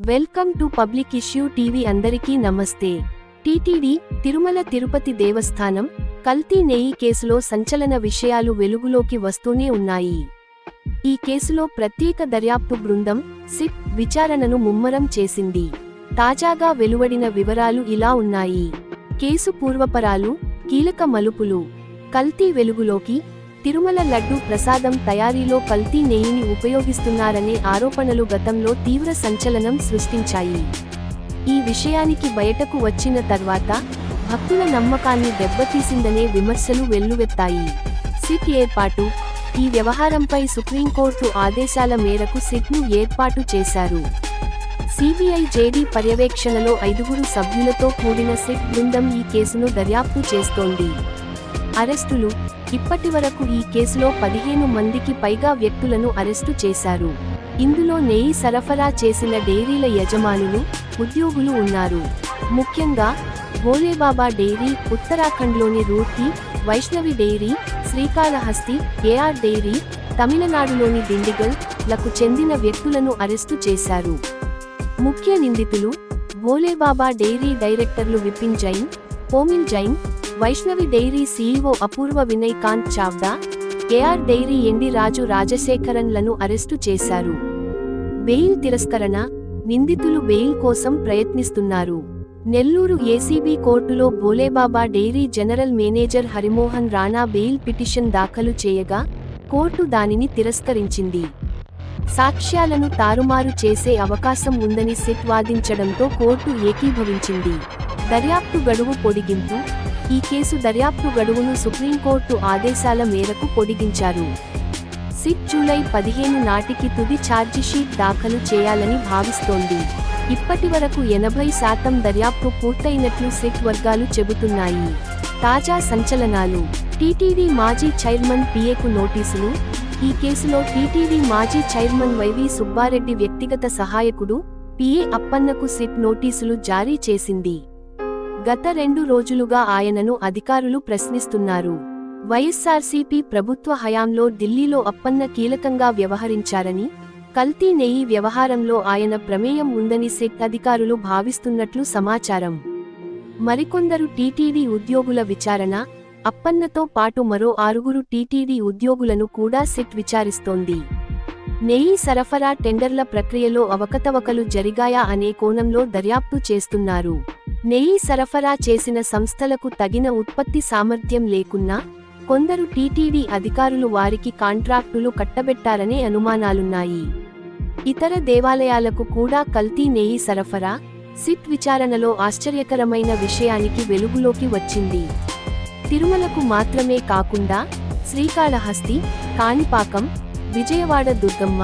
Welcome to public issue TV అందరికీ నమస్తే. TTD Tirumala Tirupati దేవస్థానం కల్తీ నెయ్యి కేసులో సంచలన విషయాలు వెలుగులోకి వస్తూనే ఉన్నాయి. ఈ కేసులో ప్రత్యేక దర్యాప్తు బృందం సిట్ విచారణను ముమ్మరం చేసింది. తాజాగా వెలువడిన వివరాలు ఇలా ఉన్నాయి. కేసు పూర్వపరాలు కీలక మలుపులు. కల్తీ వెలుగులోకి తిరుమల లడ్డు ప్రసాదం తయారీలో కల్తీ నెయ్యిని ఉపయోగిస్తున్నారనే ఆరోపణలు గతంలో తీవ్ర సంచలనం సృష్టించాయి. ఈ విషయానికి బయటకు వచ్చిన తర్వాత భక్తుల నమ్మకాన్ని దెబ్బతీసిందనే విమర్శలు వెల్లువెత్తాయి. సిట్ ఏర్పాటు ఈ వ్యవహారంపై సుప్రీంకోర్టు ఆదేశాల మేరకు సిట్ను ఏర్పాటు చేశారు. సిబిఐ జేడీ పర్యవేక్షణలో ఐదుగురు సభ్యులతో కూడిన సిట్ బృందం ఈ కేసును దర్యాప్తు చేస్తోంది. అరెస్టులు. ఇప్పటివరకు ఈ కేసులో పదిహేను మందికి పైగా వ్యక్తులను అరెస్టు చేశారు. ఇందులో నెయ్యి సరఫరా చేసిన డైరీల యజమానులు ఉద్యోగులు ఉన్నారు. ముఖ్యంగా భోలేబాబా డైరీ ఉత్తరాఖండ్లోని Roorkee Vaishnavi dairy Srikalahasti AR dairy తమిళనాడులోని దిండిగల్లకు చెందిన వ్యక్తులను అరెస్టు చేశారు. ముఖ్య నిందితులు భోలేబాబా డైరీ డైరెక్టర్లు Vipin Jain Pomin Jain Vaishnavi dairy CEO Apoorva Vinay Kant Chavda AR dairy MD Raju రాజశేఖరన్లను arrest చేశారు. బెయిల్ తిరస్కరణ నిందితులు బెయిల్ కోసం ప్రయత్నిస్తున్నారు. నెల్లూరు ఏసీబీ కోర్టులో Bholebaba dairy general manager Harimohan Rana bail petition దాఖలు చేయగా కోర్టు దానిని తిరస్కరించింది. సాక్ష్యాలను తారుమారు చేసే అవకాశం ఉందని సిట్ వాదించడంతో కోర్టు ఏకీభవించింది. దర్యాప్తు గడువు పొడిగింపు ఈ కేసు దర్యాప్తు గడువును సుప్రీంకోర్టు ఆదేశాల మేరకు పొడిగించారు. సిట్ జూలై పదిహేను నాటికి తుది ఛార్జిషీట్ దాఖలు చేయాలని భావిస్తోంది. ఇప్పటివరకు ఎనభై శాతం దర్యాప్తు పూర్తయినట్లు సిట్ వర్గాలు చెబుతున్నాయి. తాజా సంచలనాలు. టీటీడీ మాజీ చైర్మన్ పిఏకు నోటీసులు. ఈ కేసులో టీటీడీ మాజీ చైర్మన్ వైవి సుబ్బారెడ్డి వ్యక్తిగత సహాయకుడు పిఏ అప్పన్నకు సిట్ నోటీసులు జారీ చేసింది. గత రెండు రోజులుగా ఆయనను అధికారులు ప్రశ్నిస్తున్నారు. వైఎస్సార్సీపీ ప్రభుత్వ హయాంలో ఢిల్లీలో అప్పన్న కీలకంగా వ్యవహరించారని కల్తీ నెయ్యి వ్యవహారంలో ఆయన ప్రమేయం ఉందని సెట్ అధికారులు భావిస్తున్నట్లు సమాచారం. మరికొందరు టీటీడీ ఉద్యోగుల విచారణ అప్పన్నతో పాటు మరో ఆరుగురు టీటీడీ ఉద్యోగులను కూడా సిట్ విచారిస్తోంది. నెయ్యి సరఫరా టెండర్ల ప్రక్రియలో అవకతవకలు జరిగాయా అనే కోణంలో దర్యాప్తు చేస్తున్నారు. నెయ్యి సరఫరా చేసిన సంస్థలకు తగిన ఉత్పత్తి సామర్థ్యం లేకున్నా కొందరు టీటీడీ అధికారులు వారికి కాంట్రాక్టులు కట్టబెట్టారనే అనుమానాలున్నాయి. ఇతర దేవాలయాలకు కూడా కల్తీ నెయ్యి సరఫరా సిట్ విచారణలో ఆశ్చర్యకరమైన విషయానికి వెలుగులోకి వచ్చింది. తిరుమలకు మాత్రమే కాకుండా శ్రీకాళహస్తి కాణిపాకం విజయవాడ దుర్గమ్మ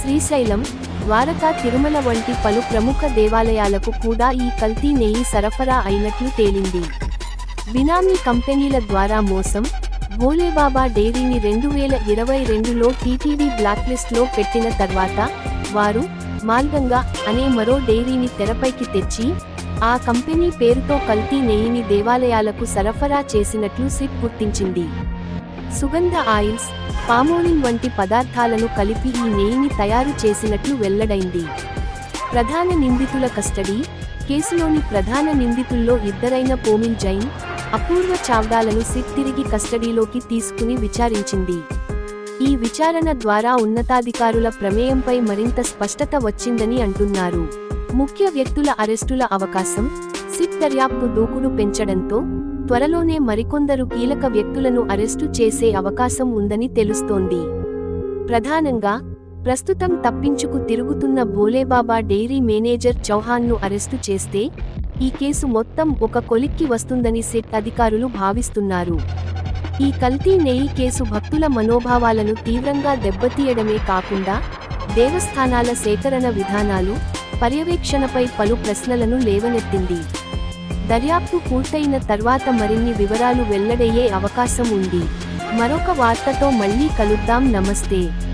శ్రీశైలం ద్వారకా తిరుమల వంటి పలు ప్రముఖ దేవాలయాలకు కూడా ఈ కల్తీ నెయ్యి సరఫరా అయినట్లు తేలింది. బినామీ కంపెనీల ద్వారా మోసం భోలేబాబా డైరీని రెండు వేల ఇరవై రెండులో టీటీడీ బ్లాక్లిస్ట్లో పెట్టిన తర్వాత వారు మార్గంగా అనే మరో డైరీని తెరపైకి తెచ్చి ఆ కంపెనీ పేరుతో కల్తీ నెయ్యిని దేవాలయాలకు సరఫరా చేసినట్లు సిట్ గుర్తించింది. సుగంధ ఆయిల్స్ పామోలిన్ వంటి పదార్థాలను కలిపి ఈ నెయ్యిని తయారు చేసినట్లు వెల్లడైంది. ప్రధాన నిందితుల కస్టడీ కేసులోని ప్రధాన నిందితుల్లో ఇద్దరైన పోమిన్ జైన్ అపూర్వ చావ్డాలను సిట్ తిరిగి కస్టడీలోకి తీసుకుని విచారించింది. ఈ విచారణ ద్వారా ఉన్నతాధికారుల ప్రమేయంపై మరింత స్పష్టత వచ్చిందని అంటున్నారు. ముఖ్య వ్యక్తుల అరెస్టుల అవకాశం సిట్ దర్యాప్తు దూకుడు పెంచడంతో త్వరలోనే మరికొందరు కీలక వ్యక్తులను అరెస్టు చేసే అవకాశం ఉందని తెలుస్తోంది. ప్రధానంగా ప్రస్తుతం తప్పించుకు తిరుగుతున్న భోలేబాబా డైరీ మేనేజర్ చౌహాన్ను అరెస్టు చేస్తే ఈ కేసు మొత్తం ఒక కొలిక్కి వస్తుందని సెట్ అధికారులు భావిస్తున్నారు. ఈ కల్తీ నెయ్యి కేసు భక్తుల మనోభావాలను తీవ్రంగా దెబ్బతీయడమే కాకుండా దేవస్థానాల సేకరణ విధానాలు పర్యవేక్షణపై పలు ప్రశ్నలను లేవనెత్తింది. దర్యాప్తు పూర్తయిన తర్వాత మరిన్ని వివరాలు వెల్లడయ్యే అవకాశం ఉంది. మరొక వార్తతో మళ్ళీ కలుద్దాం. నమస్తే.